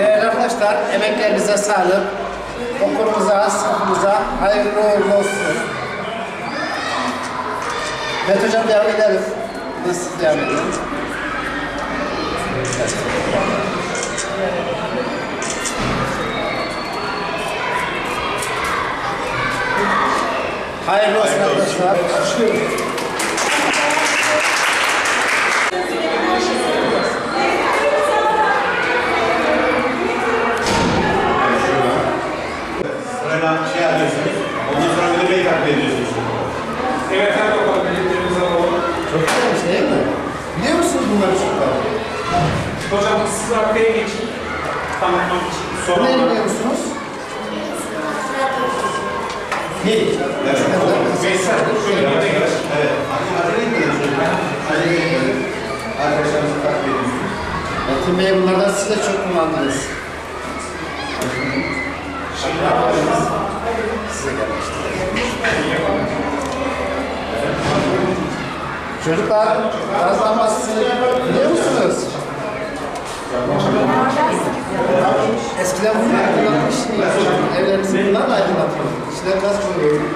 Değerli arkadaşlar, emeklerinize sağlık. Okulumuza, sınıfımıza hayırlı uğurlu olsun. Evet hocam devam edelim. Nasıl devam edelim? Hayırlı olsun arkadaşlar. Sırayla şey yapıyorsunuz. Ondan sonra ödemeyi takip ediyorsunuz. Evet, hadi bakalım biletlerimizi alalım. Çok güzelmiş değil mi? Biliyor musunuz bunları çocuklar? Hocam siz arkaya geçin. Tanıtmak için. Ne Sonra biliyor musunuz? Hiç. Evet. Veysel, şöyle bir de geç. Evet. Acele etmeyin çocuklar. Acele etmeyin. Arkadaşlarınızı takip ediyorsunuz. Metin Bey bunlardan siz de çok kullandınız. Size gelmiştir. Çocuklar, gaz lambası biliyor musunuz? Eskiden bunu aydınlatmış Evlerimizi bunlarla aydınlatıyorduk. İçine gaz koyuyoruz.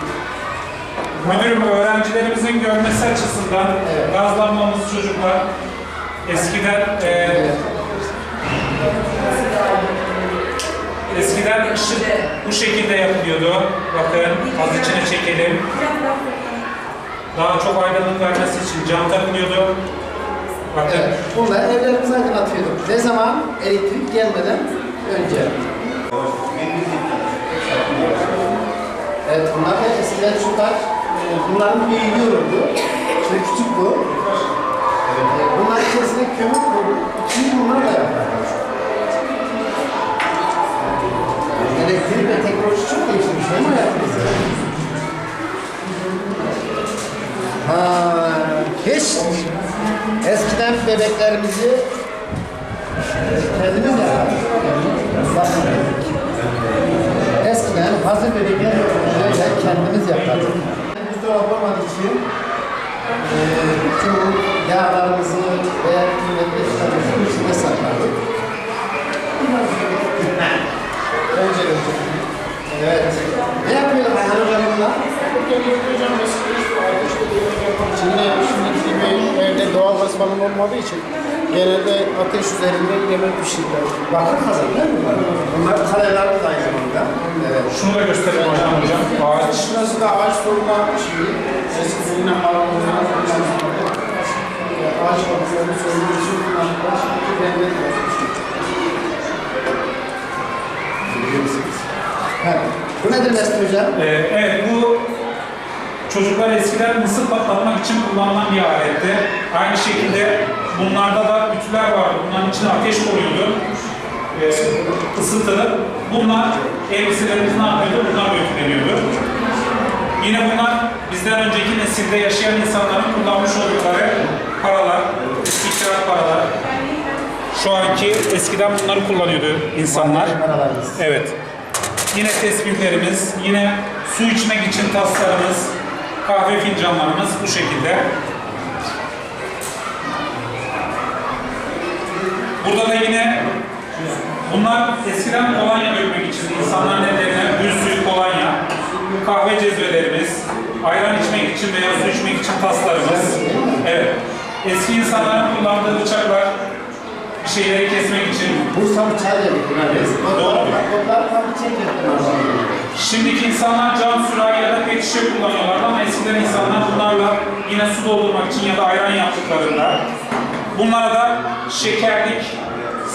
Müdürüm öğrencilerimizin görmesi açısından gazlanmamız çocuklar eskiden e, eskiden ışık bu şekilde yapılıyordu. Bakın az içine çekelim. Daha çok aydınlık vermesi için cam takılıyordu. Bakın Evet, bununla evlerimizi aydınlatıyorduk. Ne zaman? Elektrik gelmeden önce. Evet, bunlar da eskiden çocuklar, e, bunların büyüğü olurdu. Şimdi küçük bu. E, Bunlar içerisine kömür koyup, içini bunlarla yaparlar. Buzdolabı olmadığı için e, çoğu yağlarımızı veya kıymetli eşyalarımızı içinde saklardık. Önce. Evet. Ne yapıyor Ayhan Hocam bunlar? Şimdi şimdiki gibi evde doğal gaz falan olmadığı için genelde ateş üzerinde yemek pişirirler. Bakır kazan değil mi? Bunlar kaleler de aynı zamanda. Evet. şunu da gösterelim hocam hocam. Ağaç. Şurası da ağaç sorma şeyi. Eski yine mağaralarına Bakıyorum söylediği için kullandılar. Şimdi bende de var. Evet. Bu nedir Mesut Hocam? Ee, evet bu çocuklar eskiden mısır patlatmak için kullanılan bir aletti. Aynı şekilde bunlarda da ütüler vardı. Bunların içine ateş konuyordu. Ee, ısıtılıp bunlar elbiselerimiz ne yapıyordu? Bunlar ütüleniyordu. Yine bunlar bizden önceki nesilde yaşayan insanların kullanmış oldukları paralar, istihbarat paralar. Şu anki eskiden bunları kullanıyordu insanlar. Evet. Yine tesbihlerimiz, yine su içmek için taslarımız, kahve fincanlarımız bu şekilde. Burada da yine bunlar eskiden kolonya dökmek için insanların ellerine bir suyu kolonya, kahve cezvelerimiz, ayran içmek için veya su içmek için taslarımız. Evet. Eski insanların kullandığı bıçaklar, bir şeyleri kesmek için Bursa bıçağı buna biz. Doğru. Onlar tam çekir. Şimdiki insanlar cam sürahi ya da pet şişe kullanıyorlardı ama eskiden insanlar bunlarla yine su doldurmak için ya da ayran yaptıklarında bunlara da şekerlik,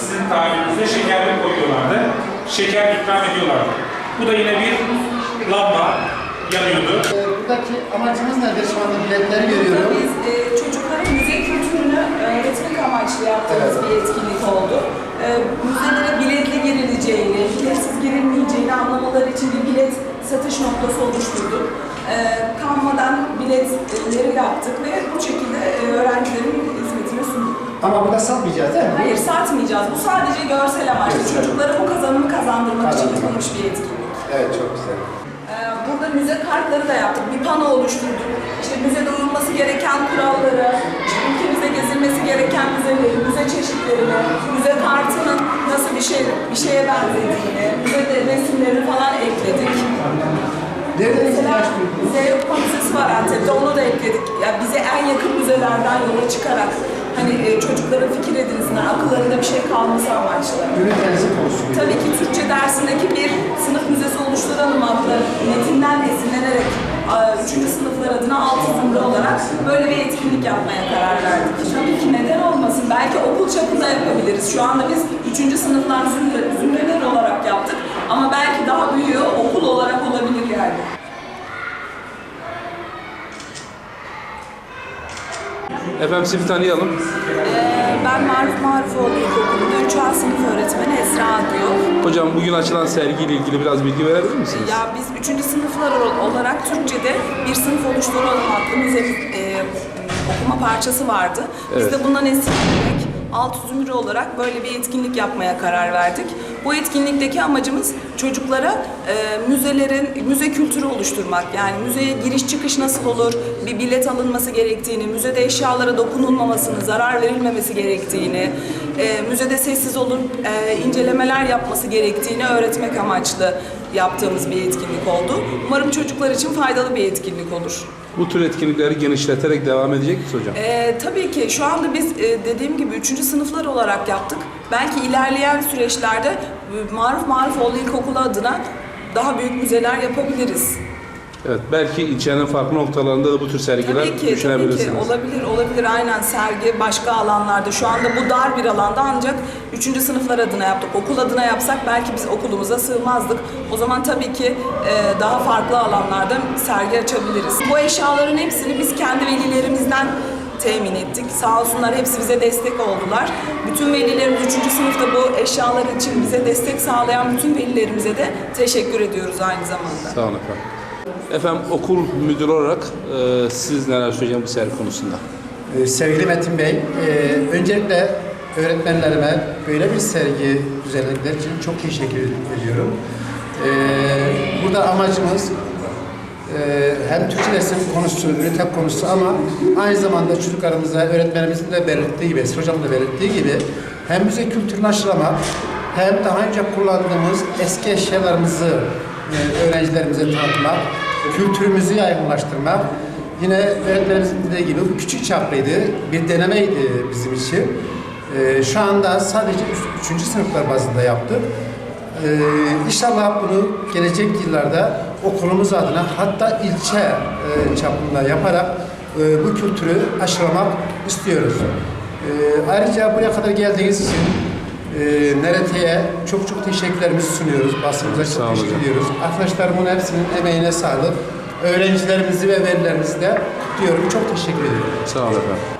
sizin tabirinizde şekerlik koyuyorlardı. Şeker ikram ediyorlardı. Bu da yine bir lamba yanıyordu. Ee, Buradaki amacımız nedir? Şu anda biletleri görüyorum. Biz e, kültürünü öğretmek amaçlı yaptığımız Evet. bir etkinlik oldu. E, müzelere biletli girileceğini, biletsiz girilmeyeceğini anlamaları için bir bilet satış noktası oluşturduk. E, kanmadan biletleri yaptık ve bu şekilde e, öğrencilerin hizmetine sunduk. Ama burada satmayacağız değil mi? Hayır satmayacağız. Bu sadece görsel amaçlı. Görsel. Çocuklara bu kazanımı kazandırmak için yapılmış bir etkinlik. Evet çok güzel. Ee, Burada müze kartları da yaptık. Bir pano oluşturduk. Müzeleri, müze çeşitlerini, müze kartının nasıl bir şey bir şeye benzediğini, müze resimlerini falan ekledik. Nerede ihtiyaç duydunuz? Zeynep Müzesi var Antep'te, onu da ekledik. Ya bize en yakın müzelerden yola çıkarak hani e, çocukların fikir edinsinler, akıllarında bir şey kalması amaçlı. Ünitenizi konuşuyor. Tabii ki Türkçe dersindeki bir sınıf müzesi oluşturalım adlı metinden esinlenerek üçüncü sınıflar adına altı zümre olarak böyle bir etkinlik yapmaya karar verdik. Tabii ki neden olmasın? Belki okul çapında yapabiliriz. Şu anda biz üçüncü sınıflar zümre, zümreler olarak yaptık. Ama belki daha büyüğü okul olarak olabilir yani. Efendim sizi tanıyalım. Ee, Ben Maruf Marufoğlu İlkokulu'nda 3 A sınıf öğretmeni Esra Akıyor. Hocam bugün açılan sergiyle ilgili biraz bilgi verebilir misiniz? Ya biz üçüncü sınıflar ol- olarak Türkçe'de bir sınıf oluşturalım adlı müze e, okuma parçası vardı. Biz Evet. de bundan esinlenerek alt zümre olarak böyle bir etkinlik yapmaya karar verdik. Bu etkinlikteki amacımız çocuklara e, müzelerin, müze kültürü oluşturmak. Yani müzeye giriş çıkış nasıl olur, bir bilet alınması gerektiğini, müzede eşyalara dokunulmamasını, zarar verilmemesi gerektiğini, e, müzede sessiz olup e, incelemeler yapması gerektiğini öğretmek amaçlı yaptığımız bir etkinlik oldu. Umarım çocuklar için faydalı bir etkinlik olur. Bu tür etkinlikleri genişleterek devam edecek misiniz hocam? Ee, tabii ki şu anda biz e, dediğim gibi üçüncü sınıflar olarak yaptık. Belki ilerleyen süreçlerde e, Maruf Marufoğlu İlkokulu adına daha büyük müzeler yapabiliriz. Evet, belki ilçenin farklı noktalarında da bu tür sergiler Tabii ki, tabii düşünebilirsiniz. ki olabilir, olabilir. Aynen sergi başka alanlarda. Şu anda bu dar bir alanda ancak üçüncü sınıflar adına yaptık. Okul adına yapsak belki biz okulumuza sığmazdık. O zaman tabii ki e, daha farklı alanlarda sergi açabiliriz. Bu eşyaların hepsini biz kendi velilerimizden temin ettik. Sağ olsunlar hepsi bize destek oldular. Bütün velilerimiz 3. sınıfta bu eşyalar için bize destek sağlayan bütün velilerimize de teşekkür ediyoruz aynı zamanda. Sağ olun efendim. Efendim okul müdürü olarak e, siz neler söyleyeceksiniz bu sergi konusunda? Ee, Sevgili Metin Bey, e, öncelikle öğretmenlerime böyle bir sergi düzenledikleri için çok teşekkür ediyorum. E, burada amacımız e, hem Türkçe resim konusu, ünite konusu ama aynı zamanda çocuklarımıza öğretmenimizin de belirttiği gibi, Hocam'ın da belirttiği gibi hem müze kültürünü aşılamak hem daha önce kullandığımız eski eşyalarımızı e, öğrencilerimize tanıtmak, kültürümüzü yaygınlaştırmak Yine öğretmenimizin dediği gibi küçük çaplıydı, bir denemeydi bizim için. Ee, şu anda sadece 3. sınıflar bazında yaptık. Ee, inşallah bunu gelecek yıllarda okulumuz adına hatta ilçe e, çapında yaparak e, bu kültürü aşılamak istiyoruz. Ee, ayrıca buraya kadar geldiğiniz için e, NRT'ye çok çok teşekkürlerimizi sunuyoruz. Basınımıza Sağ çok olun teşekkür hocam. ediyoruz. Arkadaşlarımın hepsinin emeğine sağlık. Öğrencilerimizi ve velilerimizi de diyorum çok teşekkür ediyorum. Sağ olun efendim.